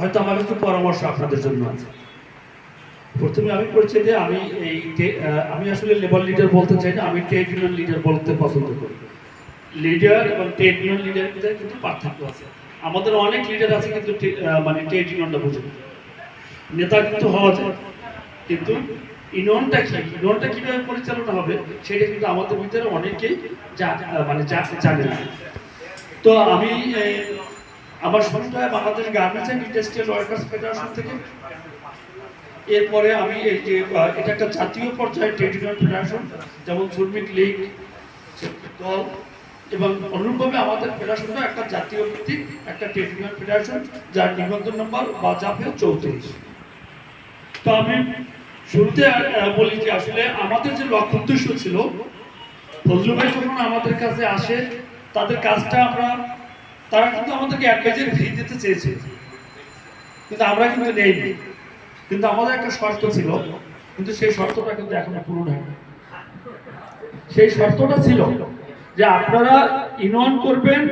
হয়তো আমার কিছু পরামর্শ আপনাদের জন্য আছে। প্রথমে আমি পরিচয় যে আমি এই আমি আসলে লেবার লিডার বলতে চাই না, আমি ট্রেড ইউনিয়ন লিডার বলতে পছন্দ করি। লিডার এবং ট্রেড ইউনিয়ন ভিতরে কিন্তু পার্থক্য আছে। আমাদের অনেক লিডার আছে কিন্তু মানে ট্রেড ইউনিয়নটা বুঝে নেতা কিন্তু হওয়া যায়, কিন্তু ইউনিয়নটা কি? ইউনিয়নটা কীভাবে পরিচালনা হবে, সেটা কিন্তু আমাদের ভিতরে অনেকেই মানে জানে না। তো আমি শুরুটা হয় Bangladesh garments and industrial workers federation থেকে। এরপরে আমি যে এটা একটা জাতীয় পর্যায়ে ট্রেড ইউনিয়ন ফেডারেশন, যেমন শ্রমিক লীগ, দল, এবং অনুরূপভাবে আমাদের ফেডারেশনটা একটা জাতীয় ভিত্তিক, একটা ট্রেড ইউনিয়ন ফেডারেশন, যার নিবন্ধন নম্বর বাজাপে চৌত্রিশ। তো আমি শুরুতে বলি যে আসলে আমাদের যে লক্ষ্য উদ্দেশ্য ছিল ফজলু ভাই যখন আমাদের কাছে আসে, তাদের কাজটা আমরা তারা কিন্তু আমাদেরকে পেজের ফি দিতে চেয়েছে। কিন্তু আমরা কিন্তু নেইনি। কিন্তু আমাদের একটা শর্ত ছিল, কিন্তু সেই শর্তটা কিন্তু এখনও পূরণ হয়নি সেই শর্তটা ছিল যে আপনারা ইউনিয়ন করবেন,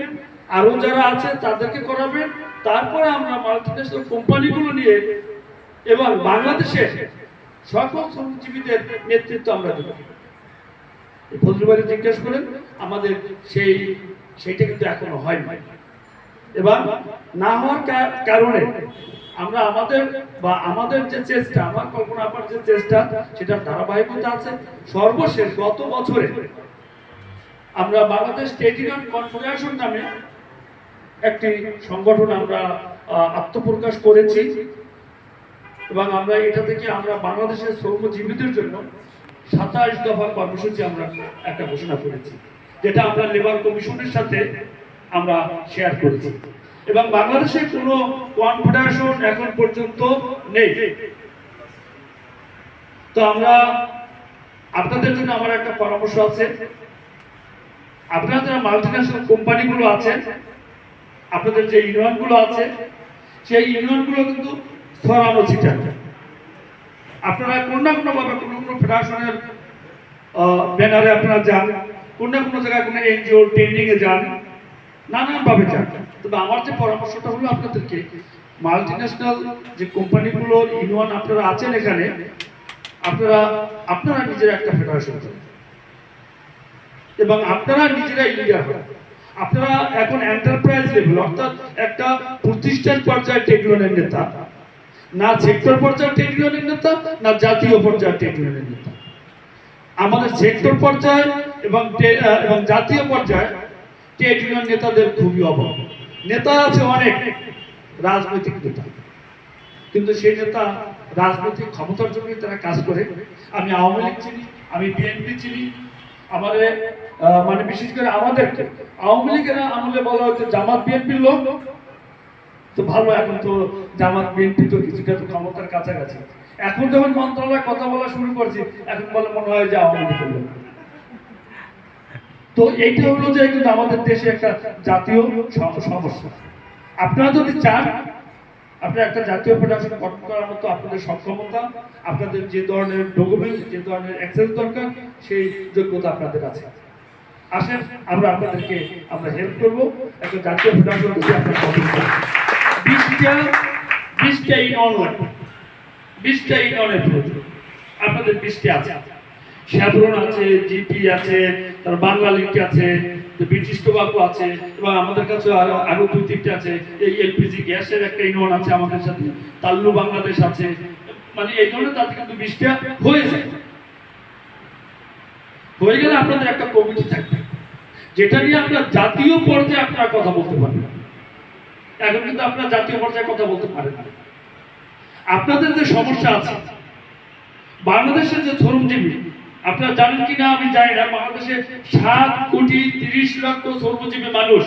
আরও যারা আছে তাদেরকে করাবেন, তারপরে আমরা মাল্টিন্যাশনাল কোম্পানিগুলো নিয়ে এবং বাংলাদেশে সকল শ্রমজীবীদের নেতৃত্ব আমরা দেব। ফজলুবাড়ি জিজ্ঞেস করেন আমাদের সেই, সেইটা কিন্তু এখনও হয়নি। এবং না হওয়ার কারণে আমরা আমাদের বা আমাদের যে চেষ্টা, আমার কল্পনা আপার যে চেষ্টা সেটা ধারাবাহিকতা আছে। সর্বশেষ গত বছরে আমরা বাংলাদেশ স্টেট কনফেডারেশন নামে একটি সংগঠন আমরা আত্মপ্রকাশ করেছি এবং আমরা এটা থেকে আমরা বাংলাদেশের শ্রমজীবীদের জন্য সাতাশ দফা কর্মসূচি আমরা একটা ঘোষণা করেছি, যেটা আমরা লেবার কমিশনের সাথে আমরা শেয়ার করেছি এবং বাংলাদেশে কোনো কনফেডারেশন এখন পর্যন্ত নেই। তো আমরা আপনাদের জন্য আমার একটা পরামর্শ আছে। আপনারা যারা মাল্টিন্যাশনাল কোম্পানিগুলো আছে, আপনাদের যে ইউনিয়নগুলো আছে, সেই ইউনিয়নগুলো কিন্তু ছড়ানো ছিটানো। আপনারা কোনো না কোনো ভাবে কোনো কোনো ফেডারেশনের ব্যানারে আপনারা যান, কোনো না কোনো জায়গায় কোনো এনজিও ট্রেনিং এ যান নানান ভাবে তবে আমার যে পরামর্শটা হলো আপনাদেরকে মাল্টিন্যাশনাল যে কোম্পানিগুলো ইউনিয়ন আপনারা আছেন এখানে, আপনারা আপনারা নিজেরা একটা ফেডারেশন করুন এবং আপনারা নিজেরাই লিডার হন। আপনারা এখন এন্টারপ্রাইজ লেভেল অর্থাৎ একটা প্রতিষ্ঠান পর্যায়ে ট্রেড ইউনিয়নের নেতা। না সেক্টর পর্যায়ে ট্রেড ইউনিয়নের নেতা, না জাতীয় পর্যায়ে ট্রেড ইউনিয়নের নেতা। আমাদের সেক্টর পর্যায়ে এবং এবং জাতীয় পর্যায়ে ট্রেড ইউনিয়ন নেতাদের খুবই অভাব। নেতা আছে অনেক, রাজনৈতিক নেতা। কিন্তু সেই নেতা রাজনৈতিক ক্ষমতার জন্য তারা কাজ করে। আমি আওয়ামী লীগ চিনি, আমি বিএনপি চিনি, আমাদের মানে বিশেষ করে আমাদেরকে। আওয়ামী লীগের আমলে বলা হচ্ছে জামাত বিএনপির লোক। তো ভালো, এখন তো জামাত বিএনপি তো কিছুটা তো ক্ষমতার কাছাকাছি। এখন যখন মন্ত্রণালয় কথা বলা শুরু করছি, এখন বলে মনে হয় যে আওয়ামী লীগের লোক। তো এইটা হলো যে কিন্তু আমাদের দেশে একটা জাতীয় সমস্যা। আপনারা যদি চান, আপনার একটা জাতীয় ফেডারেশন গঠন করার মতো আপনাদের সক্ষমতা, আপনাদের যে ধরনের ডকুমেন্ট, যে ধরনের অ্যাক্সেস দরকার, সেই যোগ্যতা আপনাদের আছে। আসেন, আমরা আপনাদেরকে, আমরা হেল্প করব। একটা জাতীয় ফেডারেশন যদি আপনার বিশটা বিশটা ইউনিয়ন লাগবে। বিশটা ইউনিয়নের প্রয়োজন। আপনাদের বিশটা আছে। শ্যাবরন আছে জিপি আছে, তার বাংলা লিগ আছে ব্রিটিশ টোবাকো আছে, এবং আমাদের কাছে আরও আরও দুই তিনটে আছে। এই এলপিজি গ্যাসের একটা ইউনিয়ন আছে আমাদের সাথে। তাল্লু বাংলাদেশ আছে। মানে এই ধরনের তাতে কিন্তু বিশটা হয়ে যায়। হয়ে গেলে আপনাদের একটা কমিটি থাকবে। যেটা নিয়ে আপনার জাতীয় পর্যায়ে আপনারা কথা বলতে পারবেন। এখন কিন্তু আপনার জাতীয় পর্যায়ে কথা বলতে পারেন না। আপনাদের যে সমস্যা আছে, বাংলাদেশের যে শ্রমজীবী আপনারা জানেন কি না আমি জানি না। বাংলাদেশে সাত কোটি তিরিশ লক্ষ শ্রমজীবী মানুষ।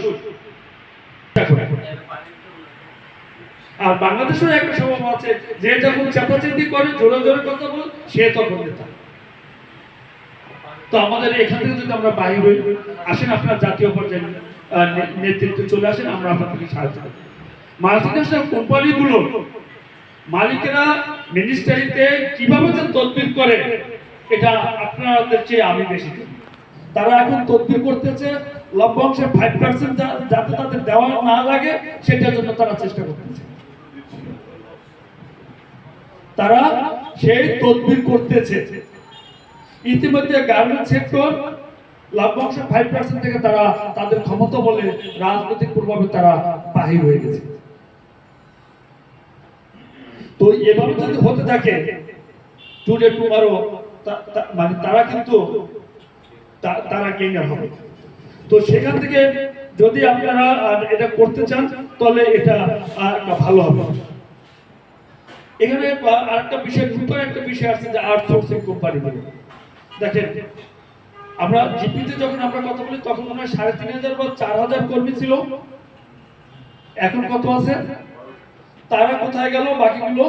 আর বাংলাদেশের একটা স্বভাব আছে, যে যখন চাপাচাপি করে, জোরে জোরে কথা বল, সে তখন নেতা। তো আমাদের এখান থেকে যদি আমরা বাইরে হই, আসেন আপনার জাতীয় পর্যায়ে নেতৃত্বে চলে আসেন, আমরা আপনাদেরকে সাহায্য করব। মাল্টিন্যাশনাল কোম্পানিগুলো মালিকেরা মিনিস্টারিতে কীভাবে যে তদবির করে এটা আপনাদের চেয়ে আমি বেশি। তারা এখন তদবির করতেছে লভ্যাংশের ফাইভ পার্সেন্ট যাতে তাদের দেওয়া না লাগে, সেটার জন্য তারা চেষ্টা করতেছে। তারা সেই তদবির করতেছে। ইতিমধ্যে গার্মেন্ট সেক্টর লভ্যাংশ ফাইভ পার্সেন্ট থেকে তারা তাদের ক্ষমতা বলে রাজনৈতিক প্রভাবে তারা বাহির হয়ে গেছে। তো এভাবে যদি হতে থাকে টুডে টুমারো মানে তারা কিন্তু তারা গেইনার হবে। তো সেখান থেকে যদি আপনারা আহ, এটা করতে চান তাহলে এটা ভালো হবে। এখানে আরেকটা বিষয় নতুন একটা বিষয় আছে যে আউটসোর্সিং কোম্পানি দেখেন আমরা জিপিতে যখন আমরা কথা বলি তখন মনে হয় সাড়ে তিন হাজার বা চার হাজার কর্মী ছিল। এখন কত আছে? তারা কোথায় গেল? বাকিগুলো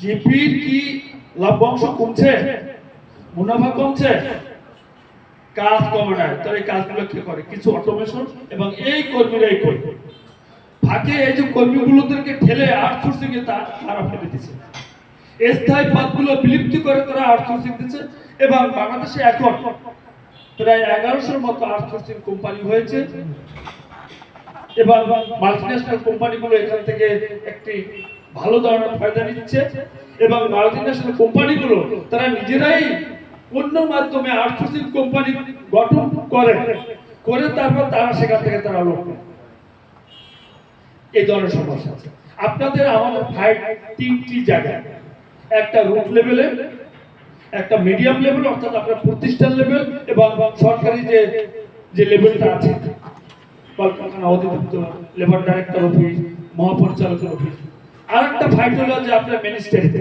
জিপির কি লভ্যাংশ কমছে? মুনাফা কমছে? কাজ কমে না। তার এই কাজগুলো কে করে? কিছু অটোমেশন এবং এই কর্মীরাই করে। ফাঁকে এই যে কর্মীগুলোদেরকে ঠেলে আউটসোর্সিং এ তারা ফেলে দিচ্ছে স্থায়ী পদগুলো বিলুপ্তি করে তারা আউটসোর্সিং দিচ্ছে এবং বাংলাদেশে এখন প্রায় এগারোশোর মতো আউটসোর্সিং কোম্পানি হয়েছে। এবং মাল্টিন্যাশনাল কোম্পানিগুলো এখান থেকে একটি ভালো ধরনের ফায়দা নিচ্ছে এবং মাল্টিন্যাশনাল কোম্পানিগুলো তারা নিজেরাই অন্য মাধ্যমে আউটসোর্সিং কোম্পানি গঠন করে করে তারপর তারা সেখান থেকে তারা লোক। এই ধরনের সমস্যা আছে আপনাদের আমাদের ফাইট তিনটি জায়গায়, একটা রুট লেভেলে একটা মিডিয়াম লেভেল অর্থাৎ আপনার প্রতিষ্ঠান লেভেল এবং সরকারি যে যে লেভেলটা আছে, কলকারখানা অধিদপ্তর লেবার ডাইরেক্টর অফিস মহাপরিচালকের অফিস আর একটা ফাইট হলো যে আপনার মিনিস্টারিতে